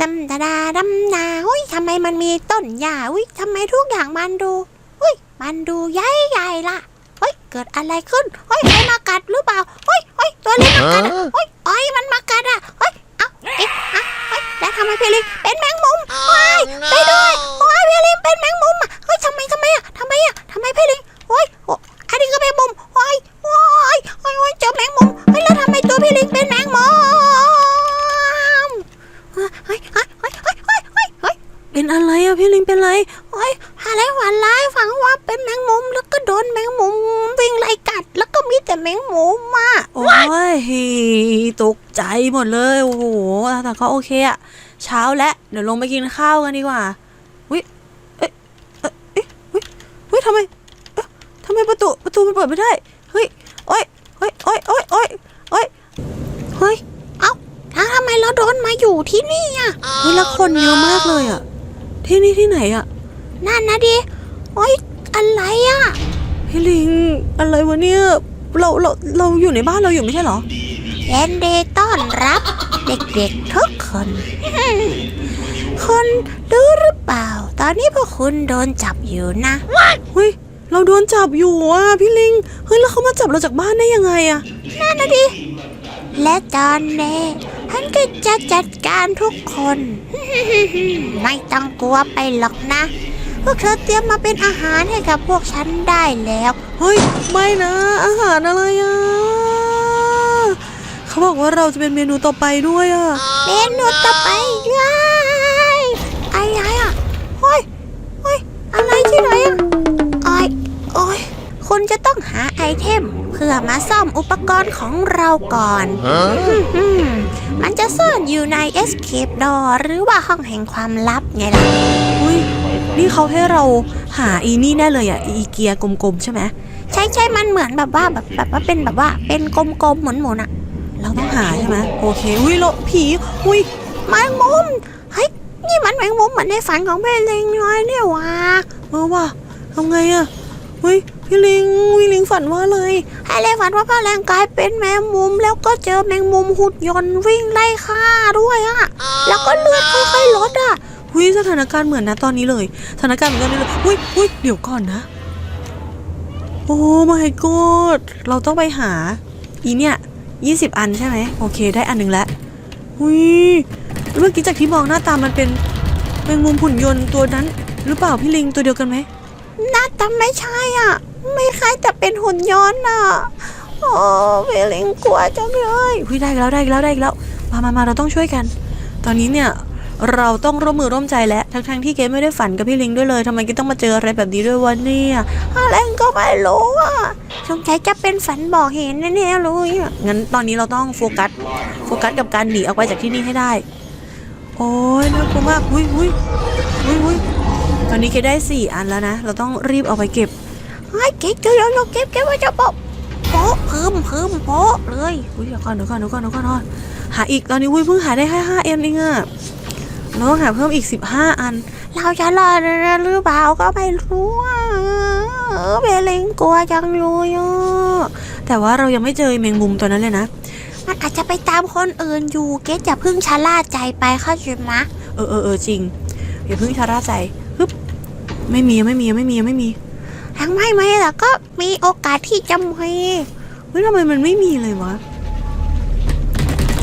ดำดาดาดำนาอุ้ยทำไมมันมีต้นหญ้าอุ้ยทำไมทุกอย่างมันดูอุ้ยมันดูใหญ่ใหญ่ๆล่ะเฮ้ยเกิดอะไรขึ้นเฮ้ยใครมากัดหรือเปล่าเฮ้ยเฮ้ยตัวเล็กมากัดอะเฮ้ยไอ้ยมันมากัดอะเฮ้ยเอ้าเอ๊ะอะเฮ้ยแล้วทำไมพี่ลิงเป็นแมงมุมเฮ้ยไปด้วยโอ้ยพี่ลิงเป็นแมงมุมอะเฮ้ยทำไมทำไมอะทำไมอะทำไมพี่ลิงเฮ้ยโอ้อันนี้ก็แมงมุมเฮ้ยโอ้ยโอ้ยโอ้ยเจอแมงมุมเฮ้ยแล้วทำไมตัวพี่ลิงเป็นแมงมุม เฮ้ยเฮ้ยเฮ้ยเฮ้ยเฮ้ยเฮ้ยเฮ้ย เป็นอะไรอะพี่ลิงเป็นไร เฮ้ยอะไรหวานร้ายฝังว่าเป็นแมงมุมแล้วก็โดนแมงมุมวิ่งไล่กัด แล้วก็มีแต่แมงมุมอะ โอ้ยตกใจ หมดเลย โอ้โห แต่ก็โอเคอะเช้าแล้วเดี๋ยวลงไปกินข้าวกันดีกว่าวิเอ๊ะเอ๊ะเอ๊ะวิวิทำไมเอ๊ะทำไมประตูประตูมันเปิดไม่ได้ เฮ้ยโอ้ยโอ้ยโอ้ยโอ้ยโอ้ยโอ้ยเฮ้ย เอ้าแล้วทำไมเราโดนมาอยู่ที่นี่อะเฮ้ยแล้วคนเยอะมากเลยอะที่นี่ที่ไหนอะนั่นนะดิเฮ้ยอะไรอะ พี่ลิง อะไรวะเนี่ย เราเราเราอยู่ในบ้านเราอยู่ไม่ใช่เหรอ ยินดีต้อนรับเด็กๆทุกคนคุณรู้หรือเปล่า ตอนนี้พวกคุณโดนจับอยู่นะเฮ้ยเราโดนจับอยู่อะพี่ลิง เฮ้ยแล้วเขามาจับเราจากบ้านได้ยังไงอะนั่นนะดิ และตอนนี้ฉันก็จะจัดการทุกคน ไม่ต้องกลัวไปหรอกนะ พวกเธอเตรียมมาเป็นอาหารให้กับพวกฉันได้แล้ว เฮ้ย ไม่นะ อาหารอะไรอะ เขาบอกว่าเราจะเป็นเมนูต่อไปด้วยอะเมนูต่อไปย้ายอะไรอะเฮ้ยเฮ้ยอะไรที่ไหนอะโอ้ยโอ้ยคุณจะต้องหาไอเทม เพื่อมาซ่อมอุปกรณ์ของเราก่อนอืมมันจะซ่อนอยู่ใน Escape Door หรือว่าห้องแห่งความลับไงล่ะอุ้ยนี่เขาให้เราหาอีนี่แน่เลยอะอีเกียกลมๆใช่ไหมใช่ใช่มันเหมือนแบบว่าแบบแบบว่าเป็นแบบว่าเป็นกลมๆหมุนๆอะ เราต้องหาใช่ไหมโอเค อุ้ยเราผีอุ้ยแมงมุมเฮ้ยนี่มันแมงมุมเหมือนในฝันของเบลลิงน้อยเนี่ยว่ะเออว่ะทำไงอะเฮ้ยพี่ลิงพี่ลิงฝันว่าอะไรให้เลยฝันว่าพ่อแรงกลายเป็นแมงมุม แล้วก็เจอแมงมุมหุ่นยนต์วิ่งไล่ฆ่าด้วยอะแล้วก็เลือดค่อยๆลดอะหุยสถานการณ์เหมือนนะตอนนี้เลยสถานการณ์เหมือนกันเลยหุยหุยเดี๋ยวก่อนนะ โอ้ my god เราต้องไปหา อีเนี่ย ยี่สิบอันใช่ไหมโอเค ได้อันหนึ่งแล้วหุยเมื่อกี้จากที่มองหน้าตามันเป็นแมงมุมหุ่นยนต์ตัวนั้น หรือเปล่าพี่ลิงตัวเดียวกันไหมหน้าตาไม่ใช่อะ ไม่คล้ายแต่เป็นหุ่นยนต์อะโอ้เบลลิงกลัวจังเลยหุยได้อีกแล้วได้อีกแล้วได้อีกแล้วมามามาเราต้องช่วยกัน ตอนนี้เนี่ย เราต้องร่วมมือร่วมใจแล้วทั้งทั้งๆที่เกมไม่ได้ฝันกับพี่ลิงด้วยเลยทำไมเกมต้องมาเจออะไรแบบนี้ด้วยวะเนี่ยอะไรก็ไม่รู้อะสงสัยจะเป็นฝันบอกเห็นแน่ๆเลยงั้นตอนนี้เราต้องโฟกัสโฟกัสกับการหนีออกไปจากที่นี่ให้ได้ โอ้ยน่ากลัวมากหุยหุยหุยหุยตอนนี้เกดได้สี่อันแล้วนะ เราต้องรีบเอาไปเก็บเฮ้เก็บเก็บเก็บเก็บเก็บไว้จะโปะโปะเพิ่มเพิ่มโปะเลยอุ้ยเดี๋ยวก่อนเดี๋ยวก่อนเดี๋ยวก่อนเดี๋ยวก่อนเดี๋ยวก่อนหาอีกตอนนี้อุ้ยเพิ่งหาได้แค่ห้าเอ็มเองอะ เราต้องหาเพิ่มอีกสิบห้าอัน เราจะรอดหรือเปล่าก็ไม่รู้อะเออเบลลิงกลัวจังเลยอะแต่ว่าเรายังไม่เจอแมงมุมตัวนั้นเลยนะ มันอาจจะไปตามคนอื่นอยู่ เกจะพึ่งชะล่าใจไปเข้าใจไหมะเออเออเออจริง อย่าเพิ่งชาร่าใจฮึบไม่มีไม่มีไม่มีไม่มีทั้งไม่ไหมล่ะก็มีโอกาสที่จะมีเฮ้ยทำไมมันไม่มีเลยวะ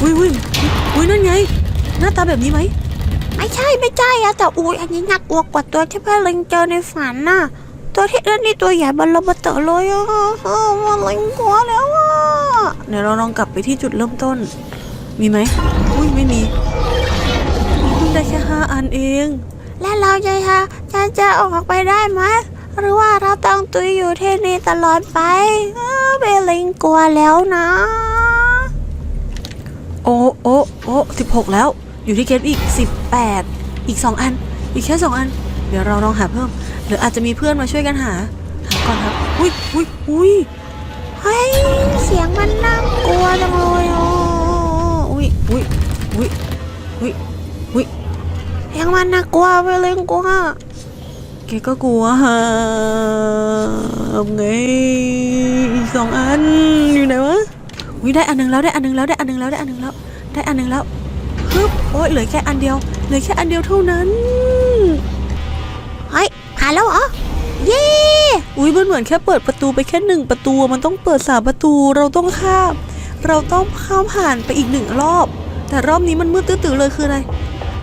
อุ้ยอุ้ยอุ้ยนั่นไง หน้าตาแบบนี้ไหม ไม่ใช่ไม่ใช่อะแต่อุ้ยอันนี้น่ากลัวกว่าตัวที่เบลลิงเจอในฝันน่ะ ตัวที่เอื้อนนี่ตัวใหญ่บัลลบเตอเลยอะมันลิงกลัวแล้วอะเดี๋ยวเราลองกลับไปที่จุดเริ่มต้น มีไหมอุ้ยไม่มีเพิ่งได้แค่ห้าอันเอง และเราจะจะจะจะออกไปได้ไหมหรือว่าเราต้องตุยอยู่ที่นี่ตลอดไปเบลลิงกลัวแล้วนะ โอ้โอ้โอ้สิบหกแล้ว อยู่ที่เกมอีกสิบ แปดอีกสองอัน อีกแค่สองอัน เดี๋ยวเราลองหาเพิ่ม หรืออาจจะมีเพื่อนมาช่วยกันหา หาก่อนครับ อุ้ยอุ้ยอุ้ยเฮ้ย เสียงมันน่ากลัวจังเลยอะอุ้ยอุ้ยอุ้ยอุ้ยเสียงมันน่ากลัวเบลลิงกลัวแกก็กลัวฮะไงอีกสองอันอยู่ไหนวะอุ้ยได้อันหนึงแล้วได้อันหนึงแล้วได้อันหนึงแล้วได้อันหนึงแล้วได้อันหนึงแล้วฮึบโอ้ยเหลือแค่อันเดียว เหลือแค่อันเดียวเท่านั้นเฮ้ยหาแล้วเหรอ เย้อุ้ยมันเหมือนแค่เปิดประตูไปแค่หนึ่งประตู มันต้องเปิดสามประตูเราต้องข้าม เราต้องข้ามผ่านไปอีกหนึ่งรอบ แต่รอบนี้มันมืดตื้อๆเลยคืออะไร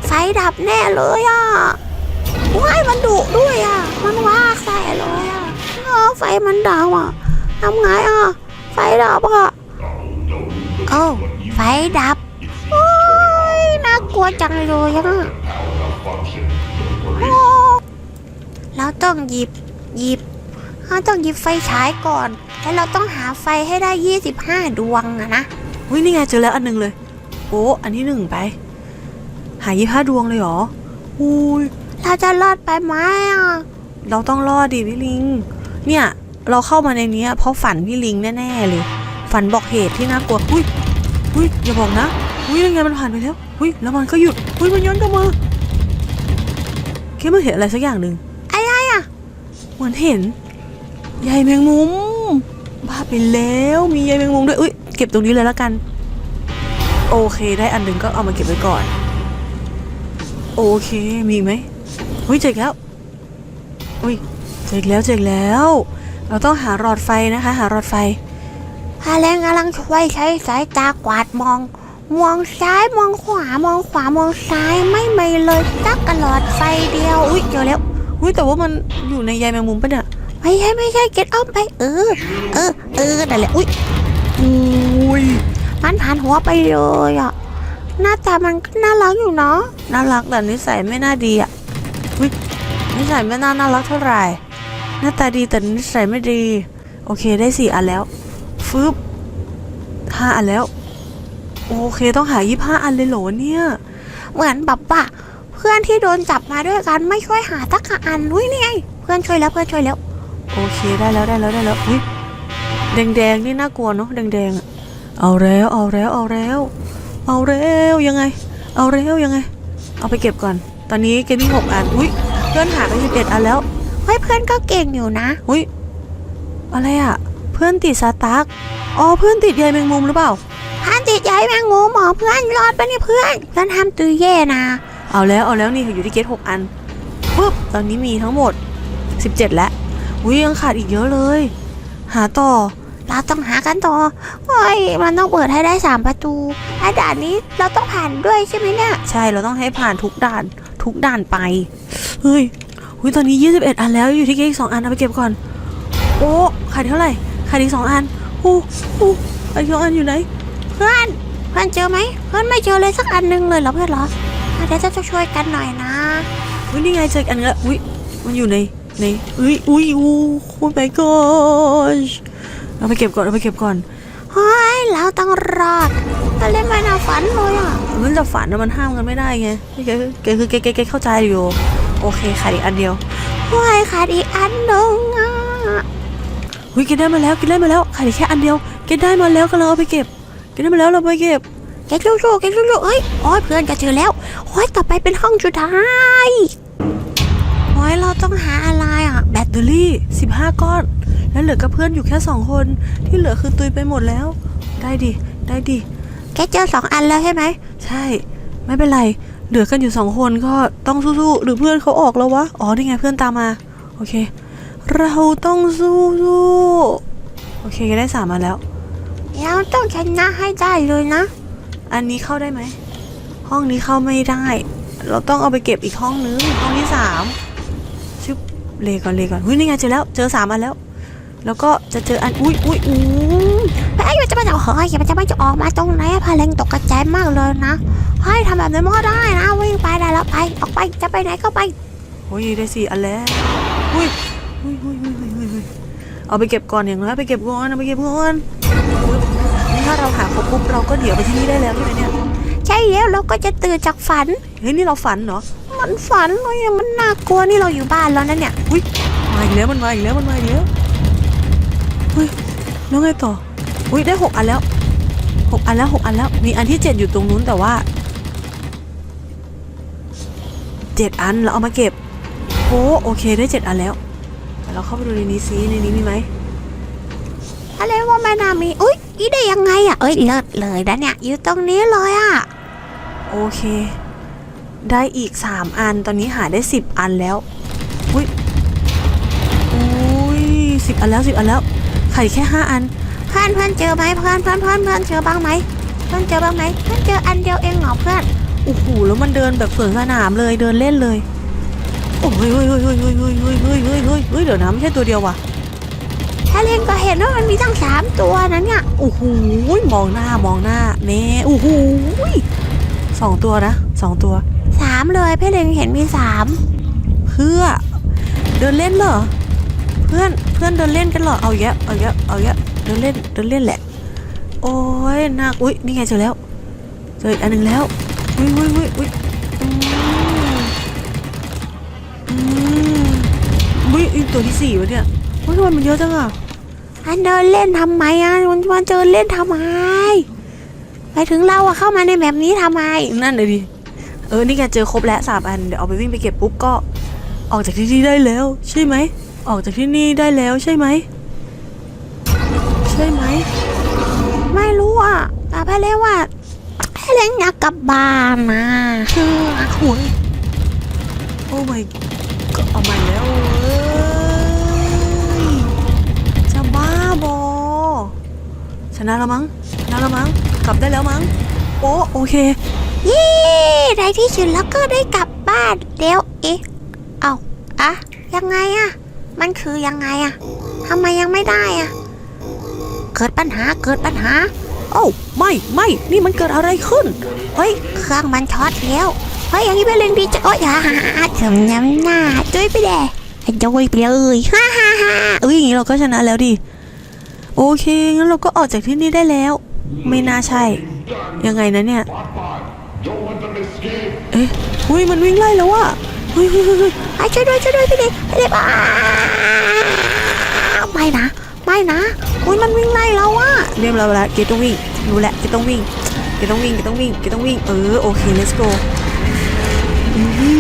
ไฟดับแน่เลยอะว้ายมันดุด้วยอะ มันว่าใส่เลยอะเออไฟมันดับอะทำไงอะ ไฟดับอะโอ้าไฟดับโอ้ยน่ากลัวจังเลยอะโอ้เราต้องหยิบหยิบเราต้องหยิบไฟฉายก่อน แล้วเราต้องหาไฟให้ได้ 25 ดวงอะนะอุ้ยนี่ไงเจอแล้วอันหนึงเลยโอ้อันที่หนึ่งไป หายี่ห้าดวงเลยเหรออุ้ยเราจะรอดไปไหมอะเราต้องรอดดิพี่ลิง เนี่ย เราเข้ามาในเนี้ยเพราะฝันพี่ลิงแน่ๆเลย ฝันบอกเหตุที่น่ากลัวอุ้ยอุ้ยอย่าบอกนะ อุ้ยยังไงมันผ่านไปแล้วอุ้ยแล้วมันก็หยุดอุ้ยมันย้อนกลับมาแค่มันเห็นอะไรสักอย่างหนึ่งอะไรอะเหมือนเห็นใยแมงมุมบ้าไปแล้วมีใยแมงมุมด้วยอุ้ยเก็บตรงนี้เลยแล้วกัน โอเคได้อันหนึ่งก็เอามาเก็บไว้ก่อน โอเคมีอีกไหมอุ้ยเจออกแล้วอุ้ยเจออกแล้วเจออกแล้ว เราต้องหาหลอดไฟนะคะ หาหลอดไฟฮาเลงกำลังช่วยใช้สายตากวาดมอง มองซ้ายมองขวามองขวามองซ้ายไม่มีเลยสักกระหลอดไฟเดียว อุ้ยเจอแล้วอุ้ยแต่ว่ามันอยู่ในใยแมงมุมปะเนี่ยไม่ใช่ไม่ใช่เก็ตอ้อมไปเออ เออ เออนั่นแหละอุ้ยอุ้ยมันผ่านหัวไปเลยอะหน้าตามันก็น่ารักอยู่เนาะน่ารักแต่นิสัยไม่น่าดีอะอุ้ยนิสัยไม่น่าน่ารักเท่าไหร่หน้าตาดีแต่นิสัยไม่ดี โอเคได้สี่อันแล้วฟึบห้าอันแล้ว โอเคต้องหายี่ห้าอันเลยเหรอเนี่ย เหมือนแบบว่าเพื่อนที่โดนจับมาด้วยกันไม่ช่วยหาสักอันอุ้ยนี่ไงเพื่อนช่วยแล้วเพื่อนช่วยแล้ว โอเคได้แล้วได้แล้วได้แล้วอุ้ยแดงแดงนี่น่ากลัวเนาะแดงแดงเอาแล้วเอาแล้วเอาแล้ว เอาแล้วยังไง เอาแล้วยังไง เอาไปเก็บก่อน ตอนนี้เกมมี่หกอันอุ้ยเพื่อนหาไปสิบเอ็ดอันแล้วเฮ้ยเพื่อนก็เก่งอยู่นะอุ้ยอะไรอะ่ะ เพื่อนติดสตาร์กอ๋อเพื่อนติดใยแมงมุมหรือเปล่าพันติดใหญ่แมงมุมหมอเพื่อนรอดปะเนี่ยเพื่อนเพื่อนทำตือเย่นะ เอาแล้วเอาแล้วนี่อยู่ที่เกตหกอันปุ๊บตอนนี้มีทั้งหมด 17 แล้วอุ้ยยังขาดอีกเยอะเลย หาต่อเราต้องหากันต่อเฮ้ยมันต้องเปิดให้ได้สามประตูไอ้ด่านนี้เราต้องผ่านด้วยใช่ไหมเนี่ย ใช่เราต้องให้ผ่านทุกด่านทุกด่านไป เฮ้ยอุ้ยตอนนี้ 21 อันแล้วอยู่ที่เกตอีกสองอันเอาไปเก็บก่อน โอ้ขาดเท่าไหร่ ขาดอีกสองอันโอ้โอ้ขาดอีกสองอันอยู่ไหน เพื่อนเพื่อนเจอไหมเพื่อนไม่เจอเลยสักอันหนึงเลยเหรอเพื่อนเหรออะเดี๋ยวจะช่วยกันหน่อยนะอุ้ยนี่ไงเจออกอันนึงแล้วอุ้ยมันอยู่ในในอุ้ยอุ้ยอู้โอ้ my gosh เอาไปเก็บก่อนเอาไปเก็บก่อนเฮ้ยเราต้องรอดเราเล่นไม่น่าฝันเลยอะมันจะฝันนะมันห้ามกันไม่ได้ไงแกแกคือแกแกแกเข้าใจอยู่ โอเคขาดอีกอันเดียวเฮ้ยขาดอีกอันหนึงอะ อุ้ยแกได้มาแล้วแกได้มาแล้วขาดแค่อันเดียวแกได้มาแล้วก็เราเอาไปเก็บแกได้มาแล้วเราไปเก็บแกสู้ๆแกสู้ๆเอ้ยโอ้ยเพื่อนจะเจอแล้วโอ้ยต่อไปเป็นห้องสุดท้ายโอ้ยเราต้องหาอะไรอะแบตเตอรี่ 15 ก้อน แล้วเหลือกับเพื่อนอยู่แค่สองคนที่เหลือคือตุยไปหมดแล้ว ได้ดิได้ดิแกเจอสองอันแล้วใช่ไหมใช่ ไม่เป็นไรเหลือกันอยู่สองคนก็ต้องสู้ๆหรือเพื่อนเขาออกแล้ววะอ๋อนี่ไงเพื่อนตามมาโอเค เราต้องสู้ๆโอเคได้สามมาแล้วเราต้องชนะให้ได้เลยนะ อันนี้เข้าได้ไหม ห้องนี้เข้าไม่ได้ เราต้องเอาไปเก็บอีกห้องนึง ห้องที่สามชึบเลก่อนเลก่อนเฮ้ยนี่ไงเจอแล้ว เจอสามอันแล้ว แล้วก็จะเจออัน อุ้ยอุ้ยอู้เฮ้ยมันจะมาจากเฮ้ยมันจะมันจะออกมาตรงไหนอะพาเลงตกกระจายมากเลยนะเฮ้ยทำแบบนี้ไม่ได้นะวิ่งไปได้แล้วไป ออกไป จะไปไหนก็ไปโอ้ยได้สี่อันแล้วอุ้ย อุ้ยอุ้ยอุ้ยอุ้ยอุ้ยอุ้ยเอาไปเก็บก่อนอย่างน้อยเอาไปเก็บก่อนเอาไปเก็บก่อนปึ๊บนี่ถ้าเราหาครบปุ๊บเราก็เดี๋ยวไปที่นี่ได้แล้วใช่ไหมเนี่ยใช่แล้วเราก็จะตื่นจากฝันเฮ้ยนี่เราฝันเหรอมันฝันเลยอะมันน่ากลัวนี่เราอยู่บ้านแล้วนะเนี่ยมาอีกแล้วมันมาอีกแล้วมันมาอีกแล้วเฮ้ยแล้วไงต่ออุ้ยได้หกอันแล้วหกอันแล้วหกอันแล้วมีอันที่เจ็ดอยู่ตรงนู้นแต่ว่าเจ็ดอันเราเอามาเก็บโอ้โอเคได้เจ็ดอันแล้วแต่ เราเข้าไปดูในนี้ซิในนี้มีไหมอะไรว่าไม่น่ามีอุ้ยอีได้ยังไงอะเอ้ยเลิศเลยนะเนี่ย อยู่ตรงนี้เลยอะโโอเค ได้อีกสามอัน ตอนนี้หาได้สิบอันแล้ว อุ้ยอุ้ยสิบอันแล้วสิบอันแล้ว ไข่แค่ห้าอัน เพื่อนเพื่อนเจอไหมเพื่อนเพื่อนเพื่อนเพื่อนเจอบ้างไหม เพื่อนเจอบ้างไหม เพื่อนเจออันเดียวเองเหรอเพื่อน โอ้โห แล้วมันเดินแบบสวนสนามเลย เดินเล่นเลย โอ้ยเฮ้ยเฮ้ยเฮ้ยเฮ้ยเฮ้ยเฮ้ยเฮ้ยเฮ้ยเฮ้ยเฮ้ยเดี๋ยวนะไม่ใช่ตัวเดียวว่ะถ้าเล่นก็เห็นว่ามันมีตั้งสามตัวนะเนี่ยโอ้โหมองหน้ามองหน้าเน่โอ้โหสองตัวนะสองตัวสามเลยพี่เล็งเห็นมีสามเพื่อ เดินเล่นเหรอเพื่อนเพื่อนเดินเล่นกันเหรอเอาแยอะเอาแยอะเอาแยอะเดินเล่นเดินเล่นแหละ โอ้ยน่าอุ้ยนี่ไงเจอแล้วเจออีกอันหนึ่งแล้วอุ้ยอุ้ยอุ้ยอุ้ย ตัวที่สี่วะเนี่ยอุ้ยทำไมมันเยอะจังอะอันเดินเล่นทำไมอะมันมันเดินเล่นทำไมไปถึงเราอะเข้ามาในแบบนี้ทำไม นั่นเลยดิ เออ นี่ไงเจอครบแล้วสามอัน เดี๋ยวเอาไปวิ่งไปเก็บปุ๊บก็ ออกจากที่นี่ได้แล้ว ใช่ไหม ออกจากที่นี่ได้แล้วใช่ไหม ใช่ไหม ไม่รู้อะแต่พี่เล็งว่าพี่เล็งอยากกลับบ้านนะหวยโอ้ my ก็เอาใหม่แล้วเอ้ยจะบ้าบอช นะแล้วมั้งชนะแล้วมั้งกลับได้แล้วมั้งโอ้โอเคเย้ในที่สุดแล้วก็ได้กลับบ้านเดี๋ยวเอ๊ะเอาอะยังไงอะมันคือยังไงอะทำไมยังไม่ได้อะเกิดปัญหาเกิดปัญหา โอ้าไม่ไม่นี่มันเกิดอะไรขึ้นเฮ้ยเครื่องมันช็อตแล้วเฮ้ยอย่างนี้ไปเล่นดีจะโอ้ยฮ่าฮ่าฮ่าถึงน้ำหน้าจุ้ยไปแดจุ้ยไปเลยฮ่าฮ่าฮ่าเอ้ยอย่างนี้เราก็ชนะแล้วดิ โอเคงั้นเราก็ออกจากที่นี่ได้แล้ว ไม่น่าใช่ ยังไงนะเนี่ย เอ๊ะอุ้ยมันวิ่งไล่แล้วอะเฮ้ยเฮ้ยเฮ้ยเฮ้ยไอ้ช่วยด้วยช่วยด้วยพี่เด็กพี่เด็กอ้าไม่นะไม่นะอุ้ยมันวิ่งไล่เราอะเรียบร้อยแล้วเกตต้องวิ่งรู้แหละเกตต้องวิ่งเกตต้องวิ่งเกตต้องวิ่งเกตต้องวิ่งเออโอเค let's go วิ่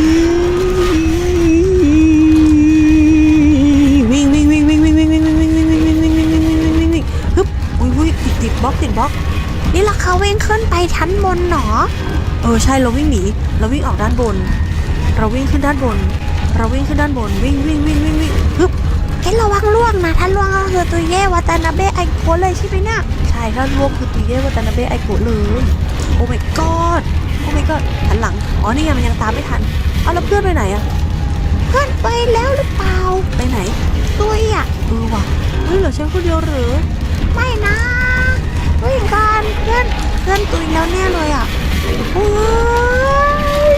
วิ่งขึ้นไปชั้นบนหนอ เออใช่เราวิ่งหนีเราวิ่งออกด้านบน เราวิ่งขึ้นด้านบน เราวิ่งขึ้นด้านบนวิ่งวิ่งวิ่งวิ่งวิ่งฮึบเฮ้ยระวังล่วงนะถ้าล่วงก็คือตัวเย่วาตานาเบะไอโคเลยใช่ไหมเนี่ยใช่ถ้าร่วมคือตีเย่วัตานาเบะไอโกะเลยโอ้ my god โอ้ my god หันหลังอ๋อนี่ไงมันยังตามไม่ทันเอาแล้วเพื่อนไปไหนอะเพื่อนไปแล้วหรือเปล่าไปไหน ตัวอะเออว่ะเฮ้ยเหลือฉันคนเดียวเหรือไม่นะ วิ่งกันเพื่อนเพื่อนตุยแล้วแน่เลยอะโอ้ย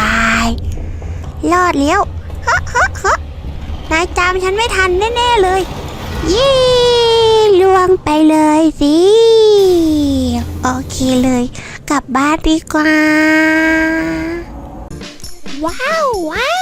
อายรอดแล้วเฮ้เฮ้เฮ้นายจำฉันไม่ทันแน่ๆเลย ยี่ล่วงไปเลยสิ โอเคเลย กลับบ้านดีกว่า ว้าวว้าว